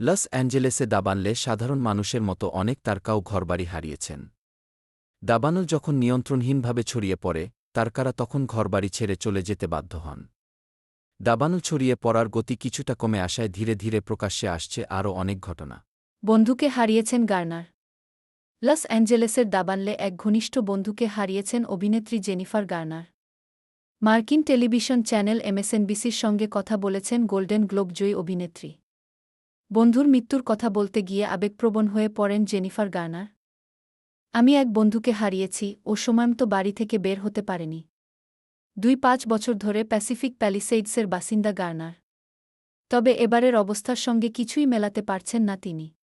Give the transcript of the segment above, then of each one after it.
Loss অ্যাঞ্জেলেসে দাবানলে সাধারণ মানুষের মতো অনেক তারকাও ঘরবাড়ি হারিয়েছেন। দাবানল যখন নিয়ন্ত্রণহীনভাবে ছড়িয়ে পড়ে, তারকারা তখন ঘরবাড়ি ছেড়ে চলে যেতে বাধ্য হন। দাবানল ছড়িয়ে পড়ার গতি কিছুটা কমে আসায় ধীরে ধীরে প্রকাশ্যে আসছে আরও অনেক ঘটনা। বন্ধুকে হারিয়েছেন গার্নার। লস অ্যাঞ্জেলেসের দাবানলে এক ঘনিষ্ঠ বন্ধুকে হারিয়েছেন অভিনেত্রী জেনিফার গার্নার। মার্কিন টেলিভিশন চ্যানেল এমএসএনবিসির সঙ্গে কথা বলেছেন গোল্ডেন গ্লোব জয়ী অভিনেত্রী। বন্ধুর মৃত্যুর কথা বলতে গিয়ে আবেগপ্রবণ হয়ে পড়েন জেনিফার গার্নার। আমি এক বন্ধুকে হারিয়েছি, ও সময়মতো বাড়ি থেকে বের হতে পারেনি। দুই পাঁচ বছর ধরে প্যাসিফিক প্যালিসেইডসের বাসিন্দা গার্নার। তবে এবারের অবস্থার সঙ্গে কিছুই মেলাতে পারছেন না তিনি।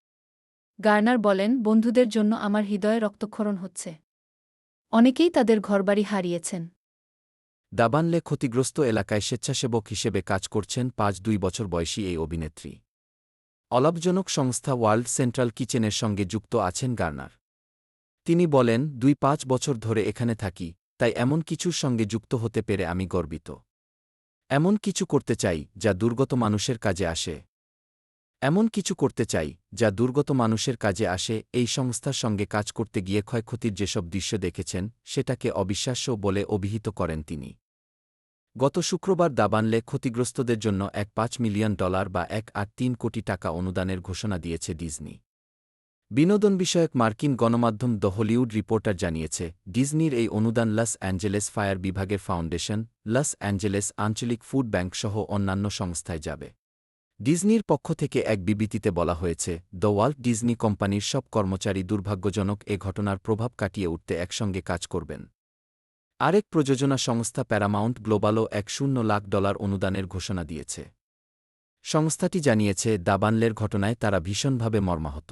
গার্নার বলেন, বন্ধুদের জন্য আমার হৃদয়ে রক্তক্ষরণ হচ্ছে। অনেকেই তাদের ঘরবাড়ি হারিয়েছেন। দাবানলে ক্ষতিগ্রস্ত এলাকায় স্বেচ্ছাসেবক হিসেবে কাজ করছেন পাঁচ দুই বছর বয়সী এই অভিনেত্রী। অলাভজনক সংস্থা ওয়ার্ল্ড সেন্ট্রাল কিচেনের সঙ্গে যুক্ত আছেন গার্নার। তিনি বলেন, দুই পাঁচ বছর ধরে এখানে থাকি, তাই এমন কিছুর সঙ্গে যুক্ত হতে পেরে আমি গর্বিত। এমন কিছু করতে চাই, যা দুর্গত মানুষের কাজে আসে। এমন কিছু করতে চাই, যা দুর্গত মানুষের কাজে আসে, এই সংস্থার সঙ্গে কাজ করতে গিয়ে ক্ষয়ক্ষতির যেসব দৃশ্য দেখেছেন, সেটাকে অবিশ্বাস্য বলে অভিহিত করেন তিনি। গত শুক্রবার দাবানলে ক্ষতিগ্রস্তদের জন্য এক পাঁচ মিলিয়ন ডলার বা এক আট তিন কোটি টাকা অনুদানের ঘোষণা দিয়েছে ডিজনি। বিনোদন বিষয়ক মার্কিন গণমাধ্যম দ্য হলিউড রিপোর্টার জানিয়েছে, ডিজনির এই অনুদান লস অ্যাঞ্জেলেস ফায়ার বিভাগের ফাউন্ডেশন, লস অ্যাঞ্জেলেস আঞ্চলিক ফুড ব্যাংক সহ অন্যান্য সংস্থায় যাবে। ডিজনির পক্ষ থেকে এক বিবৃতিতে বলা হয়েছে, দ্য ওয়াল্ট ডিজনি কোম্পানির সব কর্মচারী দুর্ভাগ্যজনক এ ঘটনার প্রভাব কাটিয়ে উঠতে একসঙ্গে কাজ করবেন। আরেক প্রযোজনা সংস্থা প্যারামাউন্ট গ্লোবালও এক শূন্য লাখ ডলার অনুদানের ঘোষণা দিয়েছে। সংস্থাটি জানিয়েছে, দাবানলের ঘটনায় তারা ভীষণভাবে মর্মাহত।